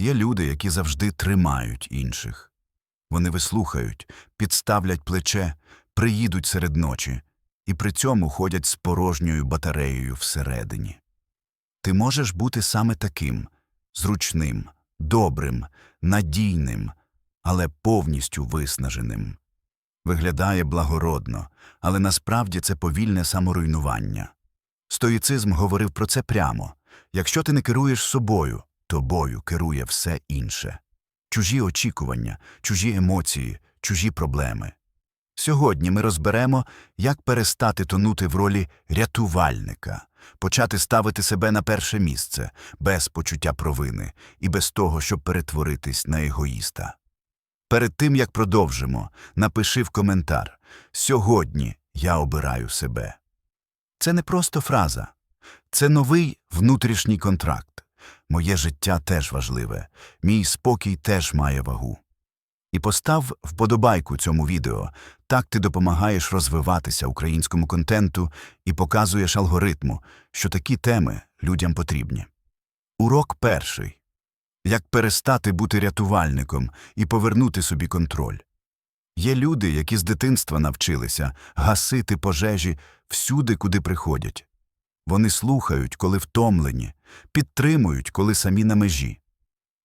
Є люди, які завжди тримають інших. Вони вислухають, підставлять плече, приїдуть серед ночі і при цьому ходять з порожньою батареєю всередині. Ти можеш бути саме таким зручним, добрим, надійним, але повністю виснаженим. Виглядає благородно, але насправді це повільне саморуйнування. Стоїцизм говорив про це прямо якщо ти не керуєш собою, тобою керує все інше чужі очікування, чужі емоції, чужі проблеми. Сьогодні ми розберемо, як перестати тонути в ролі рятувальника, почати ставити себе на перше місце, без почуття провини і без того, щоб перетворитись на егоїста. Перед тим як продовжимо, напиши в коментар Сьогодні я обираю себе. Це не просто фраза, це новий внутрішній контракт. Моє життя теж важливе, мій спокій теж має вагу. І постав вподобайку цьому відео, так ти допомагаєш розвиватися українському контенту і показуєш алгоритму, що такі теми людям потрібні. Урок перший як перестати бути рятувальником і повернути собі контроль. Є люди, які з дитинства навчилися гасити пожежі всюди, куди приходять. Вони слухають, коли втомлені, підтримують, коли самі на межі,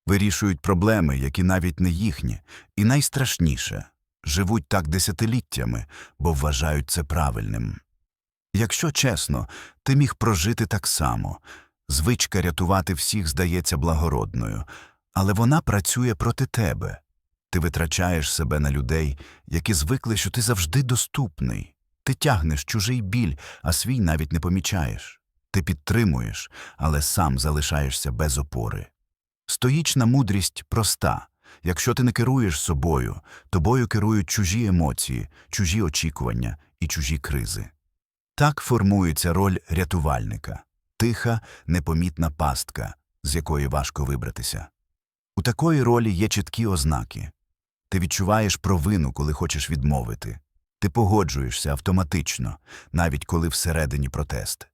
вирішують проблеми, які навіть не їхні, і найстрашніше живуть так десятиліттями, бо вважають це правильним. Якщо чесно, ти міг прожити так само. Звичка рятувати всіх здається благородною, але вона працює проти тебе. Ти витрачаєш себе на людей, які звикли, що ти завжди доступний. Ти тягнеш чужий біль, а свій навіть не помічаєш. Ти підтримуєш, але сам залишаєшся без опори. Стоїчна мудрість проста. Якщо ти не керуєш собою, тобою керують чужі емоції, чужі очікування і чужі кризи. Так формується роль рятувальника тиха, непомітна пастка, з якої важко вибратися. У такої ролі є чіткі ознаки. Ти відчуваєш провину, коли хочеш відмовити. Ти погоджуєшся автоматично, навіть коли всередині протест.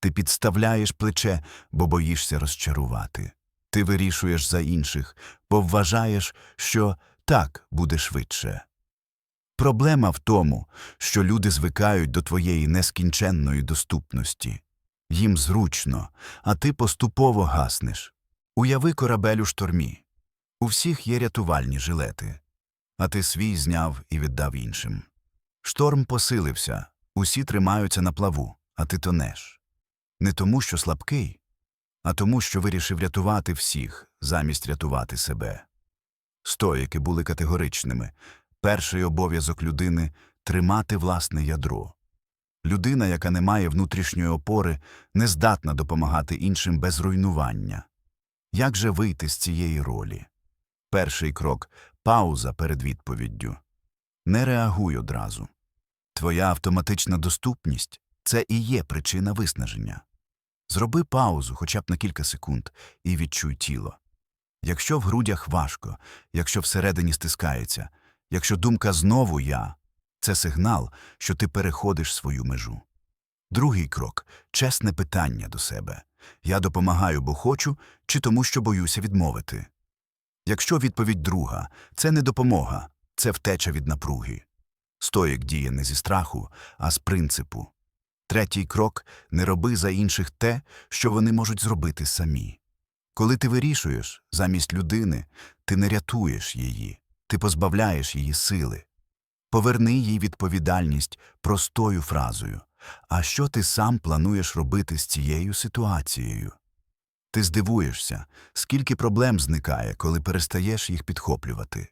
Ти підставляєш плече, бо боїшся розчарувати. Ти вирішуєш за інших, бо вважаєш, що так буде швидше. Проблема в тому, що люди звикають до твоєї нескінченної доступності. Їм зручно, а ти поступово гаснеш. Уяви корабель у штормі. У всіх є рятувальні жилети, а ти свій зняв і віддав іншим. Шторм посилився, усі тримаються на плаву, а ти тонеш. Не тому, що слабкий, а тому, що вирішив рятувати всіх замість рятувати себе. Стоїки були категоричними перший обов'язок людини тримати власне ядро. Людина, яка не має внутрішньої опори, не здатна допомагати іншим без руйнування. Як же вийти з цієї ролі? Перший крок пауза перед відповіддю. Не реагуй одразу. Твоя автоматична доступність це і є причина виснаження. Зроби паузу хоча б на кілька секунд і відчуй тіло. Якщо в грудях важко, якщо всередині стискається, якщо думка знову я, це сигнал, що ти переходиш свою межу. Другий крок чесне питання до себе я допомагаю, бо хочу, чи тому, що боюся відмовити. Якщо відповідь друга це не допомога, це втеча від напруги. Стоїк діє не зі страху, а з принципу. Третій крок не роби за інших те, що вони можуть зробити самі. Коли ти вирішуєш замість людини, ти не рятуєш її, ти позбавляєш її сили. Поверни їй відповідальність простою фразою А що ти сам плануєш робити з цією ситуацією? Ти здивуєшся, скільки проблем зникає, коли перестаєш їх підхоплювати.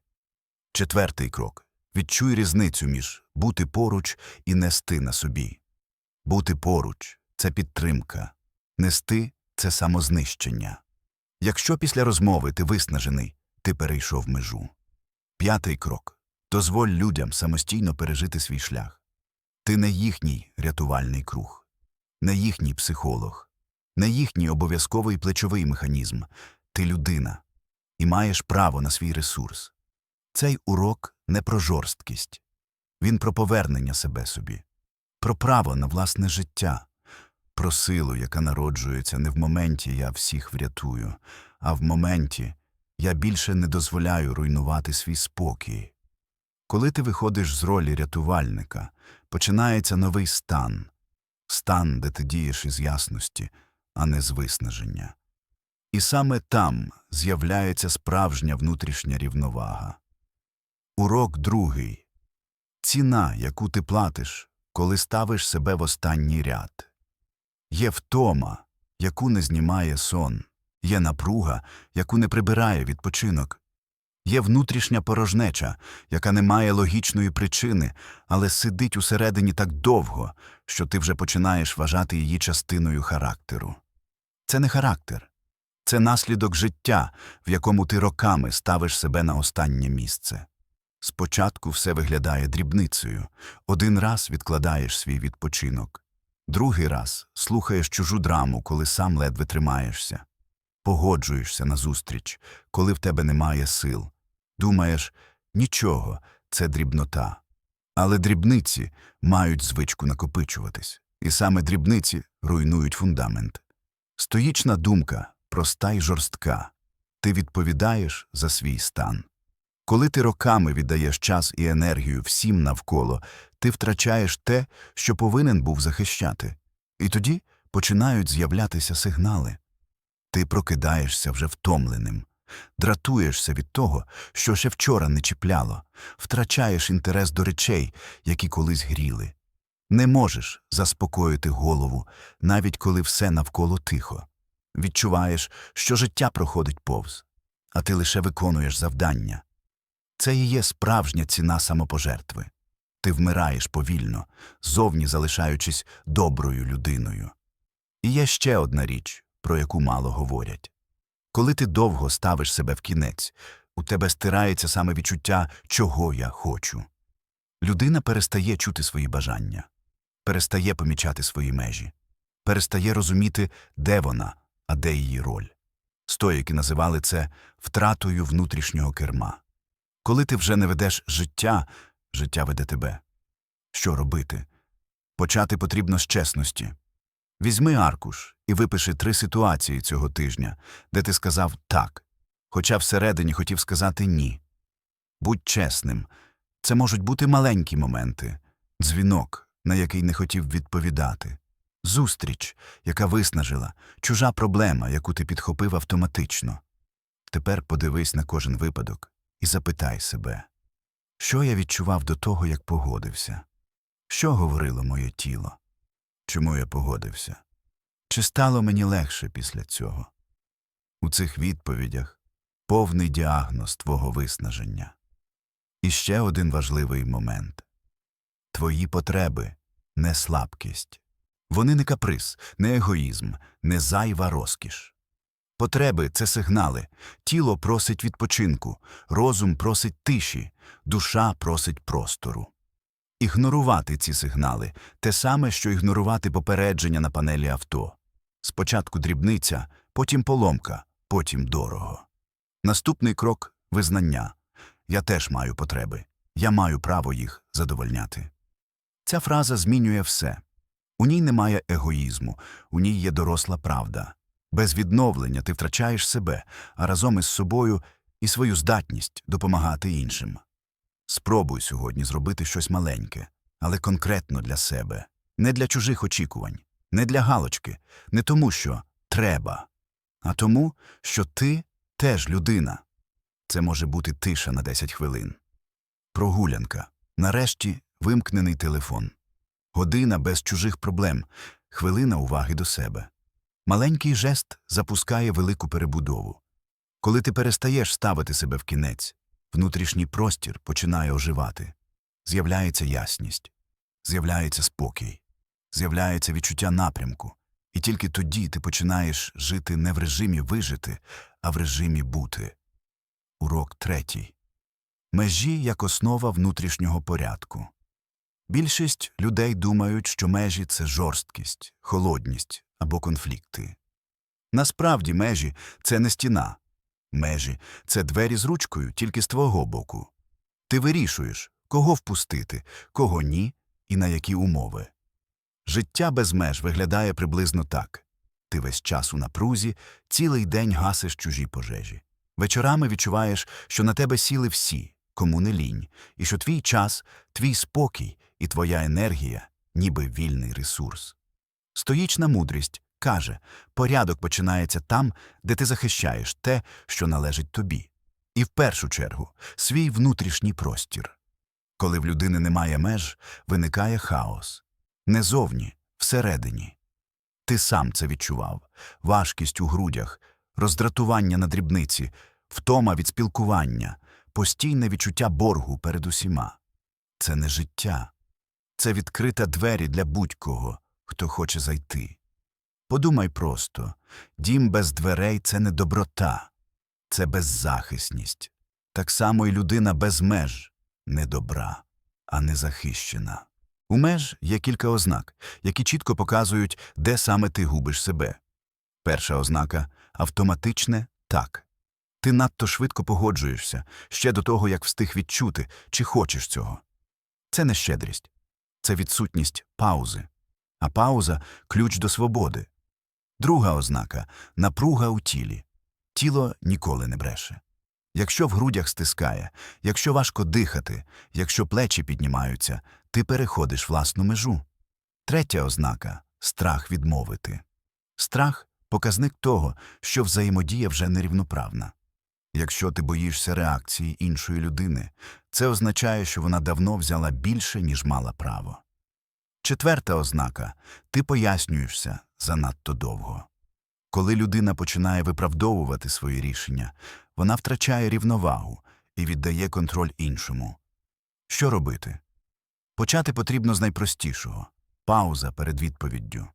Четвертий крок відчуй різницю між бути поруч і нести на собі. Бути поруч це підтримка, нести це самознищення. Якщо після розмови ти виснажений, ти перейшов межу. П'ятий крок дозволь людям самостійно пережити свій шлях. Ти не їхній рятувальний круг, не їхній психолог, не їхній обов'язковий плечовий механізм. Ти людина і маєш право на свій ресурс. Цей урок не про жорсткість, він про повернення себе собі, про право на власне життя, про силу, яка народжується не в моменті я всіх врятую, а в моменті Я більше не дозволяю руйнувати свій спокій. Коли ти виходиш з ролі рятувальника, починається новий стан стан, де ти дієш із ясності, а не з виснаження. І саме там з'являється справжня внутрішня рівновага. Урок другий ціна, яку ти платиш, коли ставиш себе в останній ряд. Є втома, яку не знімає сон, є напруга, яку не прибирає відпочинок. Є внутрішня порожнеча, яка не має логічної причини, але сидить усередині так довго, що ти вже починаєш вважати її частиною характеру. Це не характер, це наслідок життя, в якому ти роками ставиш себе на останнє місце. Спочатку все виглядає дрібницею, один раз відкладаєш свій відпочинок, другий раз слухаєш чужу драму, коли сам ледве тримаєшся, погоджуєшся на зустріч, коли в тебе немає сил. Думаєш, нічого, це дрібнота. Але дрібниці мають звичку накопичуватись, і саме дрібниці руйнують фундамент. Стоїчна думка, проста й жорстка. Ти відповідаєш за свій стан. Коли ти роками віддаєш час і енергію всім навколо, ти втрачаєш те, що повинен був захищати. І тоді починають з'являтися сигнали. Ти прокидаєшся вже втомленим, дратуєшся від того, що ще вчора не чіпляло, втрачаєш інтерес до речей, які колись гріли. Не можеш заспокоїти голову, навіть коли все навколо тихо. Відчуваєш, що життя проходить повз, а ти лише виконуєш завдання. Це і є справжня ціна самопожертви. Ти вмираєш повільно, зовні залишаючись доброю людиною. І є ще одна річ, про яку мало говорять. Коли ти довго ставиш себе в кінець, у тебе стирається саме відчуття, чого я хочу. Людина перестає чути свої бажання, перестає помічати свої межі, перестає розуміти, де вона, а де її роль. Стоїки називали це втратою внутрішнього керма. Коли ти вже не ведеш життя, життя веде тебе. Що робити? Почати потрібно з чесності. Візьми аркуш і випиши три ситуації цього тижня, де ти сказав так, хоча всередині хотів сказати ні. Будь чесним. Це можуть бути маленькі моменти, дзвінок, на який не хотів відповідати, зустріч, яка виснажила, чужа проблема, яку ти підхопив автоматично. Тепер подивись на кожен випадок і запитай себе, що я відчував до того, як погодився? Що говорило моє тіло? Чому я погодився? Чи стало мені легше після цього? У цих відповідях повний діагноз твого виснаження. І ще один важливий момент твої потреби не слабкість. Вони не каприз, не егоїзм, не зайва розкіш. Потреби це сигнали. Тіло просить відпочинку, розум просить тиші, душа просить простору. Ігнорувати ці сигнали те саме, що ігнорувати попередження на панелі авто. Спочатку дрібниця, потім поломка, потім дорого. Наступний крок визнання. Я теж маю потреби. Я маю право їх задовольняти. Ця фраза змінює все. У ній немає егоїзму, у ній є доросла правда. Без відновлення ти втрачаєш себе, а разом із собою і свою здатність допомагати іншим. Спробуй сьогодні зробити щось маленьке, але конкретно для себе, не для чужих очікувань, не для галочки, не тому, що треба, а тому, що ти теж людина. Це може бути тиша на 10 хвилин. Прогулянка. Нарешті вимкнений телефон. Година без чужих проблем, хвилина уваги до себе. Маленький жест запускає велику перебудову. Коли ти перестаєш ставити себе в кінець, внутрішній простір починає оживати. З'являється ясність, з'являється спокій, з'являється відчуття напрямку, і тільки тоді ти починаєш жити не в режимі вижити, а в режимі бути. Урок третій. Межі як основа внутрішнього порядку. Більшість людей думають, що межі це жорсткість, холодність або конфлікти. Насправді межі це не стіна. Межі це двері з ручкою тільки з твого боку. Ти вирішуєш, кого впустити, кого ні і на які умови. Життя без меж виглядає приблизно так ти весь час у напрузі, цілий день гасиш чужі пожежі. Вечорами відчуваєш, що на тебе сіли всі, кому не лінь, і що твій час, твій спокій і твоя енергія ніби вільний ресурс. Стоїчна мудрість каже, порядок починається там, де ти захищаєш те, що належить тобі. І в першу чергу свій внутрішній простір. Коли в людини немає меж, виникає хаос. Не зовні, всередині. Ти сам це відчував важкість у грудях, роздратування на дрібниці, втома від спілкування, постійне відчуття боргу перед усіма. Це не життя, це відкрита двері для будь-кого, хто хоче зайти. Подумай просто дім без дверей це не доброта, це беззахисність. Так само і людина без меж не добра, а незахищена. У меж є кілька ознак, які чітко показують, де саме ти губиш себе. Перша ознака автоматичне так. Ти надто швидко погоджуєшся ще до того, як встиг відчути, чи хочеш цього. Це не щедрість, це відсутність паузи. А пауза ключ до свободи. Друга ознака напруга у тілі. Тіло ніколи не бреше. Якщо в грудях стискає, якщо важко дихати, якщо плечі піднімаються, ти переходиш власну межу. Третя ознака страх відмовити. Страх показник того, що взаємодія вже нерівноправна. Якщо ти боїшся реакції іншої людини, це означає, що вона давно взяла більше, ніж мала право. Четверта ознака ти пояснюєшся занадто довго. Коли людина починає виправдовувати свої рішення, вона втрачає рівновагу і віддає контроль іншому. Що робити? Почати потрібно з найпростішого пауза перед відповіддю.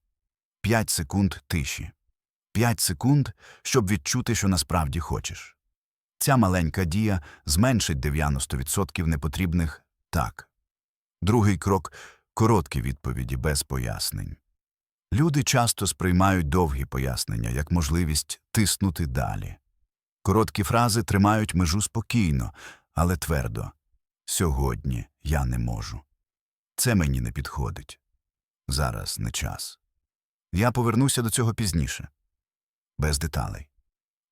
П'ять секунд тиші. П'ять секунд, щоб відчути, що насправді хочеш. Ця маленька дія зменшить 90% непотрібних так. Другий крок короткі відповіді без пояснень. Люди часто сприймають довгі пояснення як можливість тиснути далі. Короткі фрази тримають межу спокійно, але твердо Сьогодні я не можу. Це мені не підходить. Зараз не час. Я повернуся до цього пізніше. Без деталей,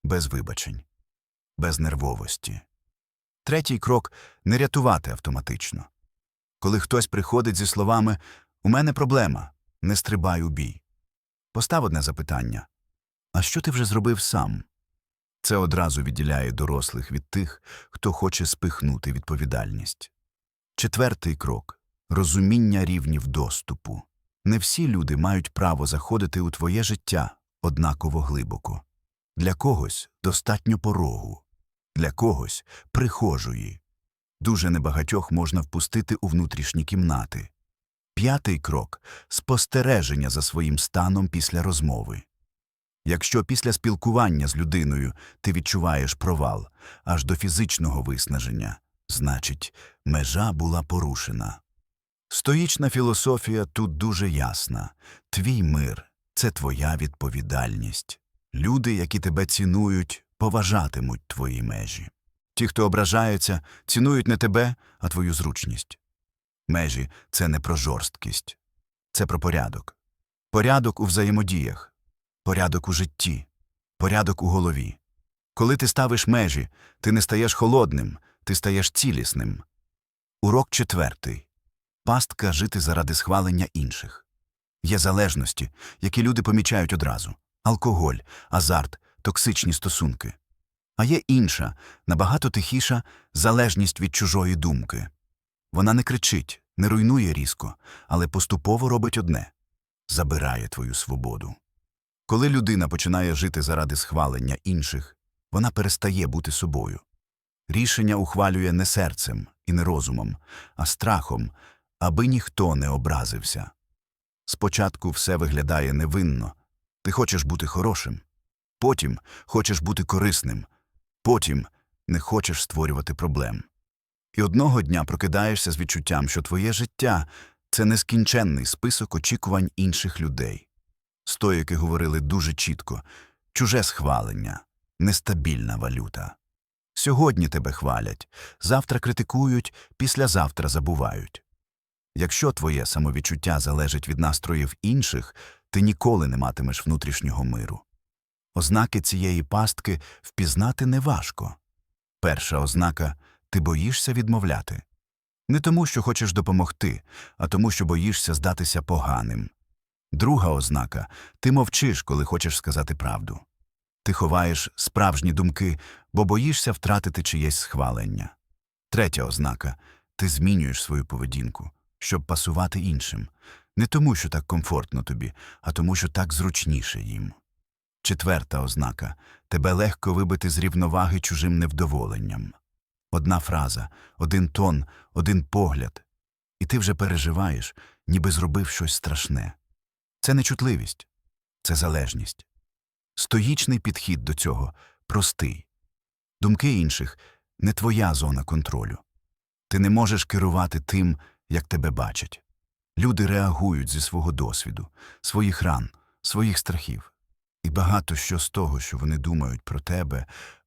без вибачень, без нервовості. Третій крок не рятувати автоматично. Коли хтось приходить зі словами У мене проблема, не стрибай у бій. Постав одне запитання А що ти вже зробив сам? Це одразу відділяє дорослих від тих, хто хоче спихнути відповідальність. Четвертий крок розуміння рівнів доступу. Не всі люди мають право заходити у твоє життя однаково глибоко. Для когось достатньо порогу, для когось прихожої. Дуже небагатьох можна впустити у внутрішні кімнати. П'ятий крок спостереження за своїм станом після розмови. Якщо після спілкування з людиною ти відчуваєш провал аж до фізичного виснаження, значить, межа була порушена. Стоїчна філософія тут дуже ясна твій мир це твоя відповідальність. Люди, які тебе цінують, поважатимуть твої межі. Ті, хто ображаються, цінують не тебе, а твою зручність. Межі це не про жорсткість, це про порядок. Порядок у взаємодіях, порядок у житті, порядок у голові. Коли ти ставиш межі, ти не стаєш холодним, ти стаєш цілісним. Урок четвертий пастка жити заради схвалення інших. Є залежності, які люди помічають одразу алкоголь, азарт, токсичні стосунки. А є інша, набагато тихіша залежність від чужої думки. Вона не кричить, не руйнує різко, але поступово робить одне забирає твою свободу. Коли людина починає жити заради схвалення інших, вона перестає бути собою. Рішення ухвалює не серцем і не розумом, а страхом, аби ніхто не образився. Спочатку все виглядає невинно ти хочеш бути хорошим, потім хочеш бути корисним, потім не хочеш створювати проблем. І одного дня прокидаєшся з відчуттям, що твоє життя це нескінченний список очікувань інших людей. Стоїки говорили дуже чітко чуже схвалення, нестабільна валюта. Сьогодні тебе хвалять, завтра критикують, післязавтра забувають. Якщо твоє самовідчуття залежить від настроїв інших, ти ніколи не матимеш внутрішнього миру. Ознаки цієї пастки впізнати неважко. Перша ознака ти боїшся відмовляти. Не тому, що хочеш допомогти, а тому, що боїшся здатися поганим. Друга ознака ти мовчиш, коли хочеш сказати правду. Ти ховаєш справжні думки, бо боїшся втратити чиєсь схвалення. Третя ознака ти змінюєш свою поведінку, щоб пасувати іншим, не тому, що так комфортно тобі, а тому, що так зручніше їм. Четверта ознака тебе легко вибити з рівноваги чужим невдоволенням. Одна фраза, один тон, один погляд, і ти вже переживаєш, ніби зробив щось страшне. Це не чутливість, це залежність. Стоїчний підхід до цього простий. Думки інших не твоя зона контролю. Ти не можеш керувати тим, як тебе бачать. Люди реагують зі свого досвіду, своїх ран, своїх страхів. І багато що з того, що вони думають про тебе,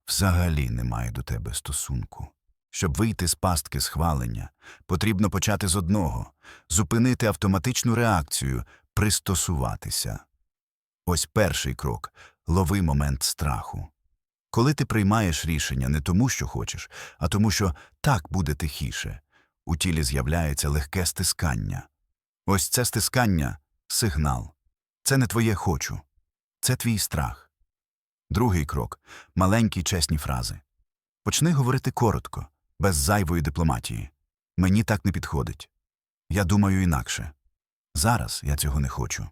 взагалі не має до тебе стосунку. Щоб вийти з пастки схвалення, потрібно почати з одного зупинити автоматичну реакцію, пристосуватися. Ось перший крок лови момент страху. Коли ти приймаєш рішення не тому, що хочеш, а тому, що так буде тихіше, у тілі з'являється легке стискання. Ось це стискання сигнал. Це не твоє хочу, це твій страх. Другий крок маленькі чесні фрази. Почни говорити коротко, без зайвої дипломатії. Мені так не підходить. Я думаю інакше. Зараз я цього не хочу.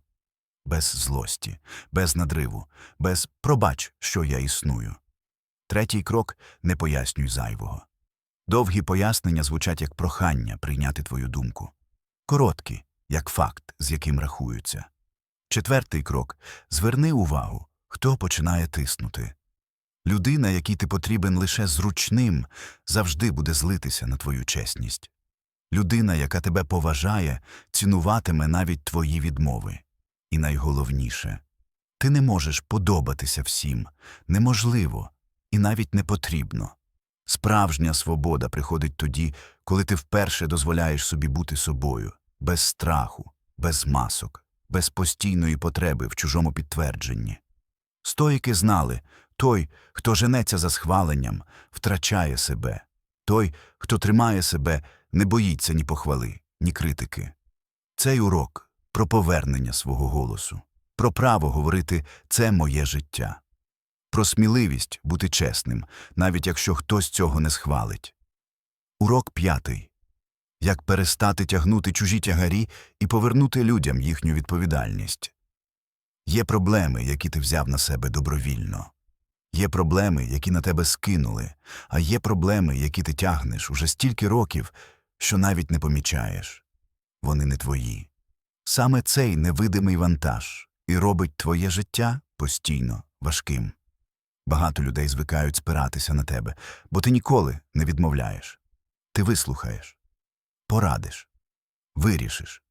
Без злості, без надриву, без пробач, що я існую. Третій крок не пояснюй зайвого. Довгі пояснення звучать як прохання прийняти твою думку. Короткі, як факт, з яким рахуються. Четвертий крок зверни увагу, хто починає тиснути. Людина, якій ти потрібен лише зручним, завжди буде злитися на твою чесність. Людина, яка тебе поважає, цінуватиме навіть твої відмови. І найголовніше ти не можеш подобатися всім, неможливо і навіть не потрібно. Справжня свобода приходить тоді, коли ти вперше дозволяєш собі бути собою, без страху, без масок, без постійної потреби в чужому підтвердженні. Стоїки знали той, хто женеться за схваленням, втрачає себе, той, хто тримає себе, не боїться ні похвали, ні критики. Цей урок про повернення свого голосу, про право говорити це моє життя, про сміливість бути чесним, навіть якщо хтось цього не схвалить. Урок п'ятий як перестати тягнути чужі тягарі і повернути людям їхню відповідальність. Є проблеми, які ти взяв на себе добровільно. Є проблеми, які на тебе скинули, а є проблеми, які ти тягнеш уже стільки років, що навіть не помічаєш. Вони не твої. Саме цей невидимий вантаж і робить твоє життя постійно важким. Багато людей звикають спиратися на тебе, бо ти ніколи не відмовляєш. Ти вислухаєш, порадиш, вирішиш.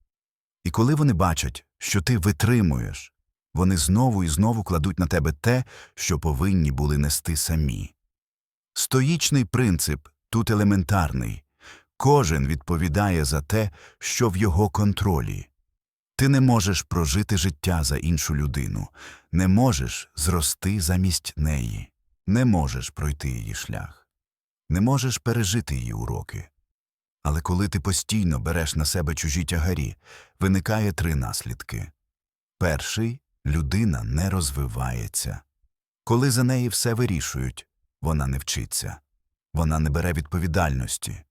І коли вони бачать, що ти витримуєш, вони знову і знову кладуть на тебе те, що повинні були нести самі. Стоїчний принцип тут елементарний кожен відповідає за те, що в його контролі. Ти не можеш прожити життя за іншу людину, не можеш зрости замість неї, не можеш пройти її шлях, не можеш пережити її уроки. Але коли ти постійно береш на себе чужі тягарі, виникає три наслідки. Перший людина не розвивається. Коли за неї все вирішують, вона не вчиться, вона не бере відповідальності,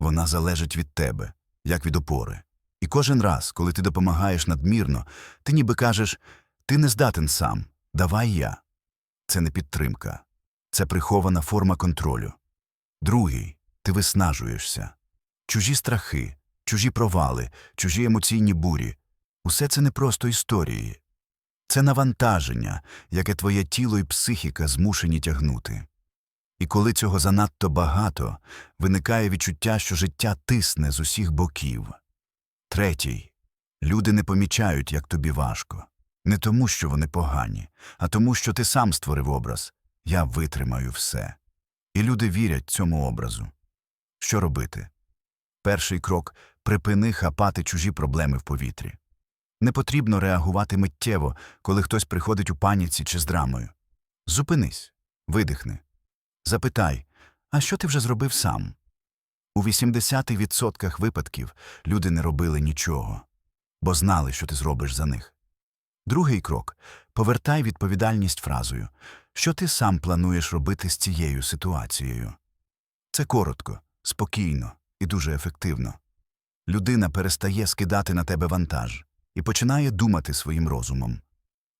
вона залежить від тебе, як від опори. І кожен раз, коли ти допомагаєш надмірно, ти ніби кажеш ти не здатен сам, давай я. Це не підтримка, це прихована форма контролю. Другий ти виснажуєшся. Чужі страхи, чужі провали, чужі емоційні бурі усе це не просто історії. Це навантаження, яке твоє тіло і психіка змушені тягнути. І коли цього занадто багато, виникає відчуття, що життя тисне з усіх боків. Третій. Люди не помічають, як тобі важко. Не тому, що вони погані, а тому, що ти сам створив образ Я витримаю все. І люди вірять цьому образу. Що робити? Перший крок припини хапати чужі проблеми в повітрі. Не потрібно реагувати миттєво, коли хтось приходить у паніці чи з драмою. Зупинись, видихни. Запитай, а що ти вже зробив сам? У 80% випадків люди не робили нічого, бо знали, що ти зробиш за них. Другий крок повертай відповідальність фразою, що ти сам плануєш робити з цією ситуацією. Це коротко, спокійно і дуже ефективно. Людина перестає скидати на тебе вантаж і починає думати своїм розумом.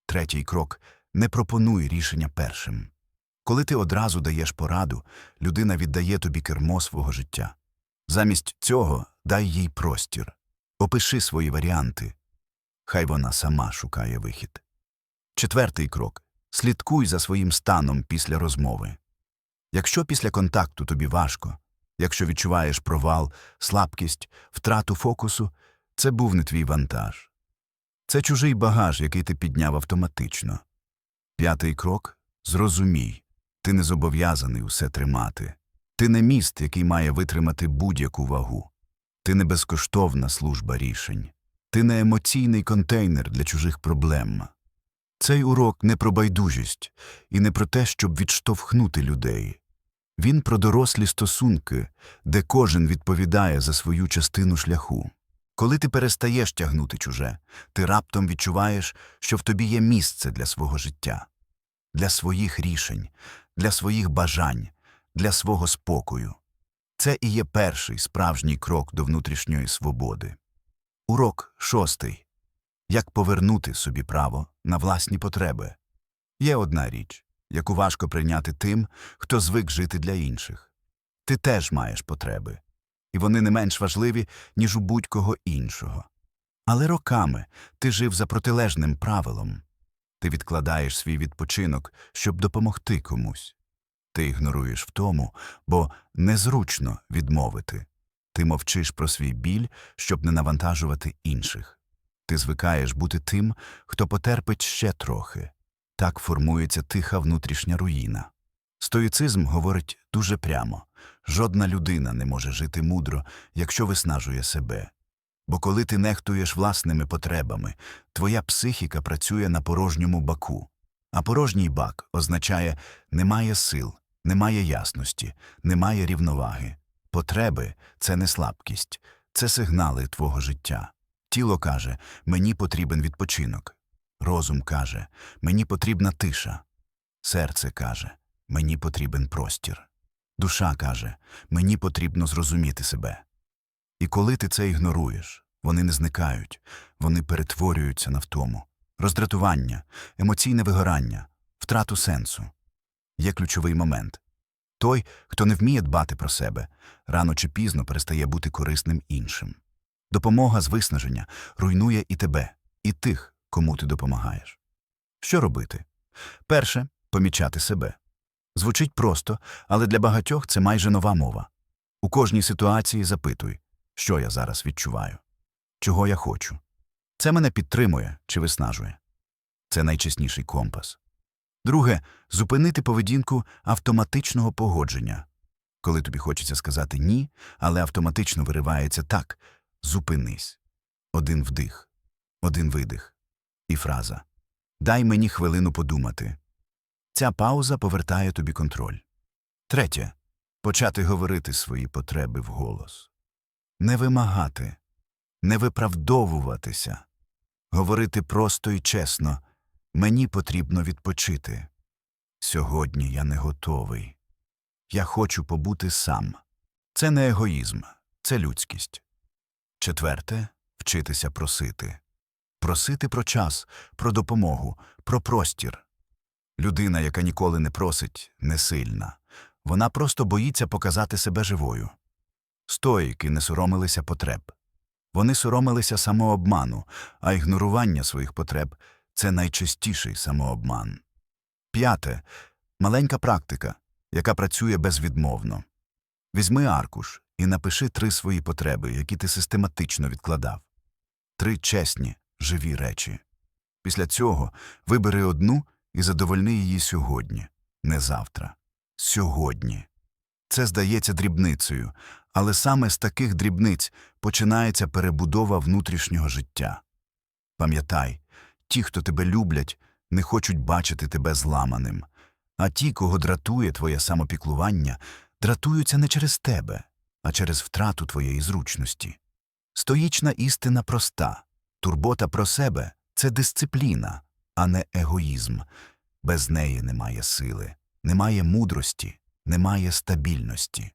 Третій крок не пропонуй рішення першим. Коли ти одразу даєш пораду, людина віддає тобі кермо свого життя. Замість цього дай їй простір, опиши свої варіанти. Хай вона сама шукає вихід. Четвертий крок слідкуй за своїм станом після розмови. Якщо після контакту тобі важко, якщо відчуваєш провал, слабкість, втрату фокусу, це був не твій вантаж. Це чужий багаж, який ти підняв автоматично. П'ятий крок зрозумій ти не зобов'язаний усе тримати. Ти не міст, який має витримати будь-яку вагу. Ти не безкоштовна служба рішень. Ти не емоційний контейнер для чужих проблем. Цей урок не про байдужість і не про те, щоб відштовхнути людей. Він про дорослі стосунки, де кожен відповідає за свою частину шляху. Коли ти перестаєш тягнути чуже, ти раптом відчуваєш, що в тобі є місце для свого життя, для своїх рішень, для своїх бажань, для свого спокою. Це і є перший справжній крок до внутрішньої свободи. Урок шостий. Як повернути собі право на власні потреби. Є одна річ, яку важко прийняти тим, хто звик жити для інших. Ти теж маєш потреби, і вони не менш важливі, ніж у будь-кого іншого. Але роками ти жив за протилежним правилом. Ти відкладаєш свій відпочинок, щоб допомогти комусь. Ти ігноруєш втому, бо незручно відмовити. Ти мовчиш про свій біль, щоб не навантажувати інших. Ти звикаєш бути тим, хто потерпить ще трохи. Так формується тиха внутрішня руїна. Стоїцизм говорить дуже прямо жодна людина не може жити мудро, якщо виснажує себе. Бо коли ти нехтуєш власними потребами, твоя психіка працює на порожньому баку. А порожній бак означає немає сил, немає ясності, немає рівноваги. Потреби це не слабкість, це сигнали твого життя. Тіло каже мені потрібен відпочинок. Розум каже мені потрібна тиша. Серце каже мені потрібен простір. Душа каже мені потрібно зрозуміти себе. І коли ти це ігноруєш, вони не зникають, вони перетворюються на втому. Роздратування, емоційне вигорання, втрату сенсу. Є ключовий момент. Той, хто не вміє дбати про себе, рано чи пізно перестає бути корисним іншим. Допомога з виснаження руйнує і тебе, і тих, кому ти допомагаєш. Що робити? Перше помічати себе. Звучить просто, але для багатьох це майже нова мова. У кожній ситуації запитуй, що я зараз відчуваю, чого я хочу. Це мене підтримує чи виснажує. Це найчесніший компас. Друге зупинити поведінку автоматичного погодження. Коли тобі хочеться сказати ні, але автоматично виривається так зупинись. Один вдих, один видих. І фраза Дай мені хвилину подумати. Ця пауза повертає тобі контроль. Третє почати говорити свої потреби вголос. Не вимагати, не виправдовуватися, говорити просто і чесно мені потрібно відпочити. Сьогодні я не готовий. Я хочу побути сам. Це не егоїзм, це людськість. Четверте вчитися просити. Просити про час, про допомогу, про простір. Людина, яка ніколи не просить, не сильна. Вона просто боїться показати себе живою. Стоїки не соромилися потреб. Вони соромилися самообману, а ігнорування своїх потреб це найчастіший самообман. П'яте маленька практика, яка працює безвідмовно. Візьми аркуш і напиши три свої потреби, які ти систематично відкладав. Три чесні, живі речі. Після цього вибери одну і задовольни її сьогодні, не завтра. Сьогодні. Це здається дрібницею, але саме з таких дрібниць починається перебудова внутрішнього життя. Пам'ятай, ті, хто тебе люблять, не хочуть бачити тебе зламаним. А ті, кого дратує твоє самопіклування, дратуються не через тебе, а через втрату твоєї зручності. Стоїчна істина проста турбота про себе це дисципліна, а не егоїзм. Без неї немає сили, немає мудрості, немає стабільності.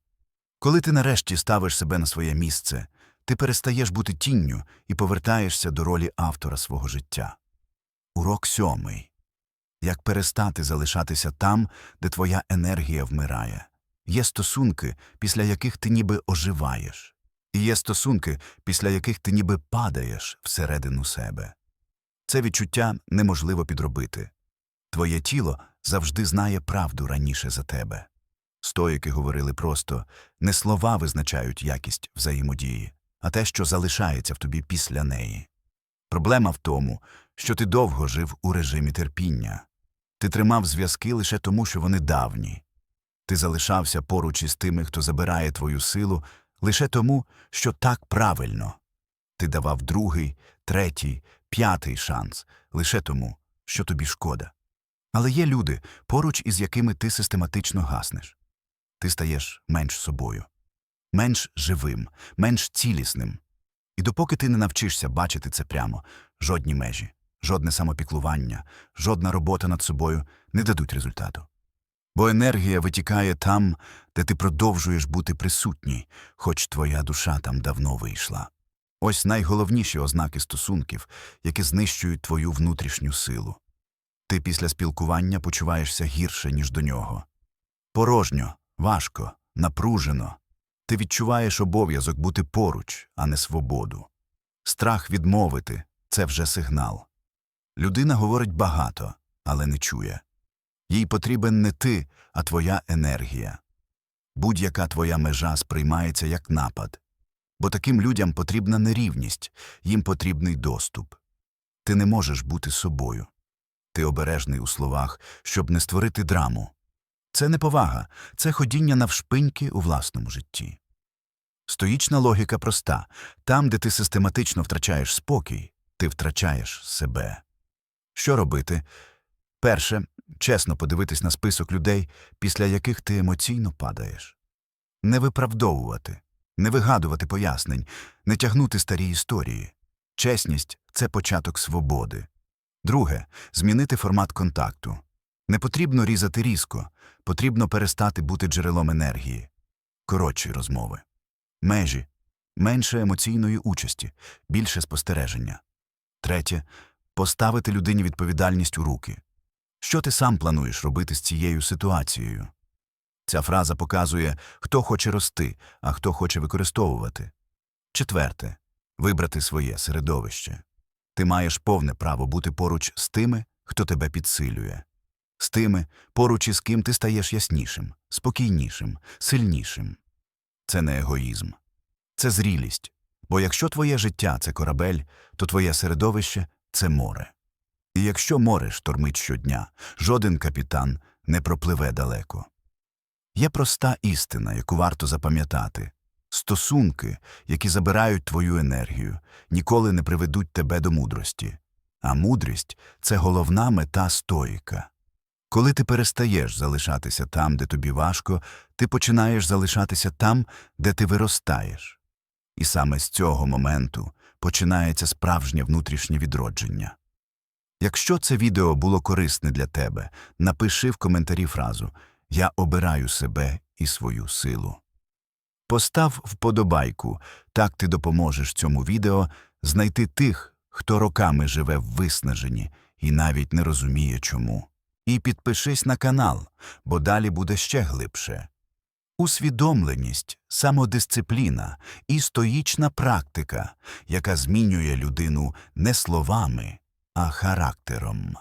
Коли ти нарешті ставиш себе на своє місце, ти перестаєш бути тінню і повертаєшся до ролі автора свого життя. Урок сьомий. Як перестати залишатися там, де твоя енергія вмирає. Є стосунки, після яких ти ніби оживаєш. І є стосунки, після яких ти ніби падаєш всередину себе. Це відчуття неможливо підробити. Твоє тіло завжди знає правду раніше за тебе. Стоїки говорили просто не слова визначають якість взаємодії, а те, що залишається в тобі після неї. Проблема в тому, що ти довго жив у режимі терпіння. Ти тримав зв'язки лише тому, що вони давні. Ти залишався поруч із тими, хто забирає твою силу, лише тому, що так правильно. Ти давав другий, третій, п'ятий шанс лише тому, що тобі шкода. Але є люди, поруч із якими ти систематично гаснеш. Ти стаєш менш собою, менш живим, менш цілісним. І допоки ти не навчишся бачити це прямо, жодні межі, жодне самопіклування, жодна робота над собою не дадуть результату. Бо енергія витікає там, де ти продовжуєш бути присутній, хоч твоя душа там давно вийшла. Ось найголовніші ознаки стосунків, які знищують твою внутрішню силу. Ти після спілкування почуваєшся гірше, ніж до нього. Порожньо, важко, напружено. Ти відчуваєш обов'язок бути поруч, а не свободу. Страх відмовити це вже сигнал. Людина говорить багато, але не чує. Їй потрібен не ти, а твоя енергія. Будь-яка твоя межа сприймається як напад. Бо таким людям потрібна нерівність, їм потрібний доступ. Ти не можеш бути собою. Ти обережний у словах, щоб не створити драму. Це не повага, це ходіння навшпиньки у власному житті. Стоїчна логіка проста там, де ти систематично втрачаєш спокій, ти втрачаєш себе. Що робити? Перше, чесно подивитись на список людей, після яких ти емоційно падаєш. Не виправдовувати, не вигадувати пояснень, не тягнути старі історії. Чесність це початок свободи. Друге змінити формат контакту. Не потрібно різати різко, потрібно перестати бути джерелом енергії. Коротші розмови. Межі менше емоційної участі, більше спостереження. Третє поставити людині відповідальність у руки. Що ти сам плануєш робити з цією ситуацією? Ця фраза показує, хто хоче рости, а хто хоче використовувати. Четверте вибрати своє середовище. Ти маєш повне право бути поруч з тими, хто тебе підсилює, з тими, поруч із ким ти стаєш яснішим, спокійнішим, сильнішим. Це не егоїзм, це зрілість. Бо якщо твоє життя це корабель, то твоє середовище це море. І якщо море штормить щодня, жоден капітан не пропливе далеко. Є проста істина, яку варто запам'ятати стосунки, які забирають твою енергію, ніколи не приведуть тебе до мудрості. А мудрість це головна мета стоїка. Коли ти перестаєш залишатися там, де тобі важко, ти починаєш залишатися там, де ти виростаєш. І саме з цього моменту починається справжнє внутрішнє відродження. Якщо це відео було корисне для тебе, напиши в коментарі фразу Я обираю себе і свою силу. Постав вподобайку, так ти допоможеш цьому відео знайти тих, хто роками живе в виснаженні і навіть не розуміє чому. І підпишись на канал, бо далі буде ще глибше. Усвідомленість, самодисципліна і стоїчна практика, яка змінює людину не словами, а характером.